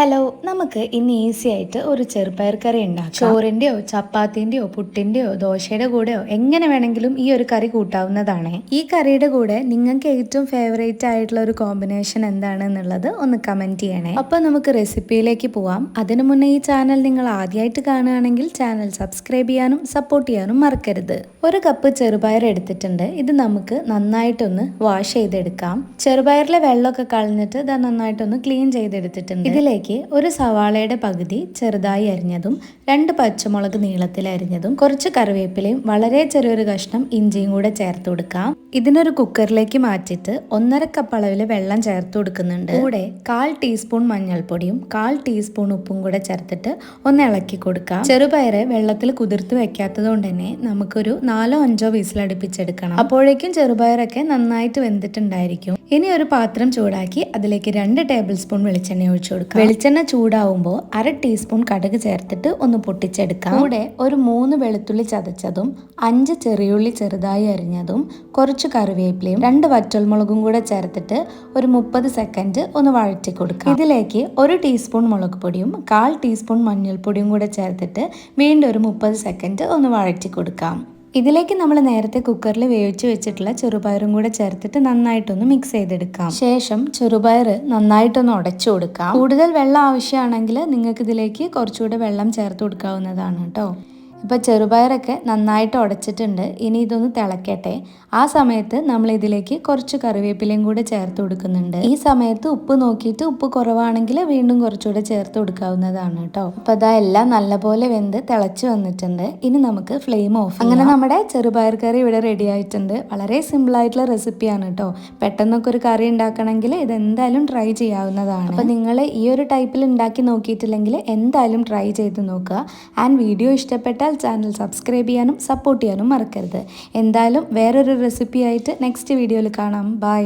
Hello നമുക്ക് ഇന്ന് easy ആയിട്ട് ഒരു ചെറുപയർ കറി ഉണ്ടാക്കാം. ചോറിന്റെയോ ചപ്പാത്തിന്റെയോ പുട്ടിന്റെയോ ദോശയുടെ കൂടെയോ എങ്ങനെ വേണമെങ്കിലും ഈ ഒരു കറി കൂട്ടാവുന്നതാണ്. ഈ കറിയുടെ കൂടെ നിങ്ങൾക്ക് ഏറ്റവും ഫേവറേറ്റ് ആയിട്ടുള്ള ഒരു കോമ്പിനേഷൻ എന്താണെന്നുള്ളത് ഒന്ന് കമന്റ് ചെയ്യണേ. അപ്പൊ നമുക്ക് റെസിപ്പിയിലേക്ക് പോവാം. അതിനു മുന്നേ ഈ ചാനൽ നിങ്ങൾ ആദ്യമായിട്ട് കാണുകയാണെങ്കിൽ ചാനൽ സബ്സ്ക്രൈബ് ചെയ്യാനും സപ്പോർട്ട് ചെയ്യാനും മറക്കരുത്. ഒരു കപ്പ് ചെറുപയർ എടുത്തിട്ടുണ്ട്. ഇത് നമുക്ക് നന്നായിട്ടൊന്ന് വാഷ് ചെയ്തെടുക്കാം. ചെറുപയറിലെ വെള്ളമൊക്കെ കളഞ്ഞിട്ട് ഇത് നന്നായിട്ടൊന്ന് ക്ലീൻ ചെയ്തെടുത്തിട്ടുണ്ട്. ഇതിലേക്ക് ഒരു സവാളയുടെ പകുതി ചെറുതായി അരിഞ്ഞതും രണ്ട് പച്ചമുളക് നീളത്തിൽ അരിഞ്ഞതും കുറച്ച് കറിവേപ്പിലയും വളരെ ചെറിയൊരു കഷ്ണം ഇഞ്ചിയും കൂടെ ചേർത്ത് കൊടുക്കാം. ഇതിനൊരു കുക്കറിലേക്ക് മാറ്റിയിട്ട് ഒന്നര കപ്പ് അളവിൽ വെള്ളം ചേർത്ത് കൊടുക്കുന്നുണ്ട്. കൂടെ കാൽ ടീസ്പൂൺ മഞ്ഞൾപ്പൊടിയും കാൽ ടീസ്പൂൺ ഉപ്പും കൂടെ ചേർത്തിട്ട് ഒന്ന് ഇളക്കി കൊടുക്കാം. ചെറുപയറ് വെള്ളത്തിൽ കുതിർത്ത് വെക്കാത്തത് കൊണ്ട് തന്നെ നമുക്കൊരു നാലോ അഞ്ചോ വിസിൽ അടുപ്പിച്ചെടുക്കണം അപ്പോഴേക്കും ചെറുപയറൊക്കെ നന്നായിട്ട് വെന്തിട്ടുണ്ടായിരിക്കും. ഇനി ഒരു പാത്രം ചൂടാക്കി അതിലേക്ക് രണ്ട് ടേബിൾ സ്പൂൺ വെളിച്ചെണ്ണ ഒഴിച്ചു കൊടുക്കുക വെളിച്ചെണ്ണ ചൂടാവുമ്പോൾ അര ടീസ്പൂൺ കടുക് ചേർത്തിട്ട് ഒന്ന് പൊട്ടിച്ചെടുക്കാം. കൂടെ ഒരു മൂന്ന് വെളുത്തുള്ളി ചതച്ചതും അഞ്ച് ചെറിയുള്ളി ചെറുതായി അരിഞ്ഞതും കുറച്ച് കറിവേപ്പിലയും രണ്ട് വറ്റൽമുളകും കൂടെ ചേർത്തിട്ട് ഒരു മുപ്പത് സെക്കൻഡ് ഒന്ന് വഴറ്റി കൊടുക്കാം. ഇതിലേക്ക് ഒരു ടീസ്പൂൺ മുളക് പൊടിയും കാൽ ടീസ്പൂൺ മഞ്ഞൾപ്പൊടിയും കൂടെ ചേർത്തിട്ട് വീണ്ടും ഒരു മുപ്പത് സെക്കൻഡ് ഒന്ന് വഴറ്റി കൊടുക്കാം. ഇതിലേക്ക് നമ്മൾ നേരത്തെ കുക്കറിൽ വേവിച്ച് വെച്ചിട്ടുള്ള ചെറുപയറും കൂടെ ചേർത്തിട്ട് നന്നായിട്ടൊന്ന് മിക്സ് ചെയ്തെടുക്കാം. ശേഷം ചെറുപയർ നന്നായിട്ടൊന്ന് ഉടച്ചു കൊടുക്കാം. കൂടുതൽ വെള്ളം ആവശ്യമാണെങ്കിൽ നിങ്ങൾക്ക് ഇതിലേക്ക് കുറച്ചുകൂടെ വെള്ളം ചേർത്ത് കൊടുക്കാവുന്നതാണ് കേട്ടോ. ഇപ്പോൾ ചെറുപയറൊക്കെ നന്നായിട്ട് ഉടച്ചിട്ടുണ്ട്. ഇനി ഇതൊന്ന് തിളക്കട്ടെ. ആ സമയത്ത് നമ്മൾ ഇതിലേക്ക് കുറച്ച് കറിവേപ്പിലയും കൂടെ ചേർത്ത് കൊടുക്കുന്നുണ്ട്. ഈ സമയത്ത് ഉപ്പ് നോക്കിയിട്ട് ഉപ്പ് കുറവാണെങ്കിൽ വീണ്ടും കുറച്ചുകൂടെ ചേർത്ത് കൊടുക്കാവുന്നതാണ് കേട്ടോ. അപ്പോൾ അതാ എല്ലാം നല്ലപോലെ വെന്ത് തിളച്ച് വന്നിട്ടുണ്ട്. ഇനി നമുക്ക് ഫ്ലെയിം ഓഫ് അങ്ങനെ നമ്മുടെ ചെറുപയർ കറി ഇവിടെ റെഡി ആയിട്ടുണ്ട്. വളരെ സിമ്പിളായിട്ടുള്ള റെസിപ്പിയാണ് കേട്ടോ. പെട്ടെന്നൊക്കെ ഒരു കറി ഉണ്ടാക്കണമെങ്കിൽ ഇത് എന്തായാലും ട്രൈ ചെയ്യാവുന്നതാണ്. അപ്പോൾ നിങ്ങൾ ഈ ഒരു ടൈപ്പിൽ ഉണ്ടാക്കി നോക്കിയിട്ടില്ലെങ്കിൽ എന്തായാലും ട്രൈ ചെയ്ത് നോക്കുക. ആൻഡ് വീഡിയോ ഇഷ്ടപ്പെട്ടാൽ ചാനൽ സബ്സ്ക്രൈബ് ചെയ്യാനും സപ്പോർട്ട് ചെയ്യാനും മറക്കരുത്. എന്തായാലും വേറൊരു റെസിപ്പി ആയിട്ട് നെക്സ്റ്റ് വീഡിയോയിൽ കാണാം. ബൈ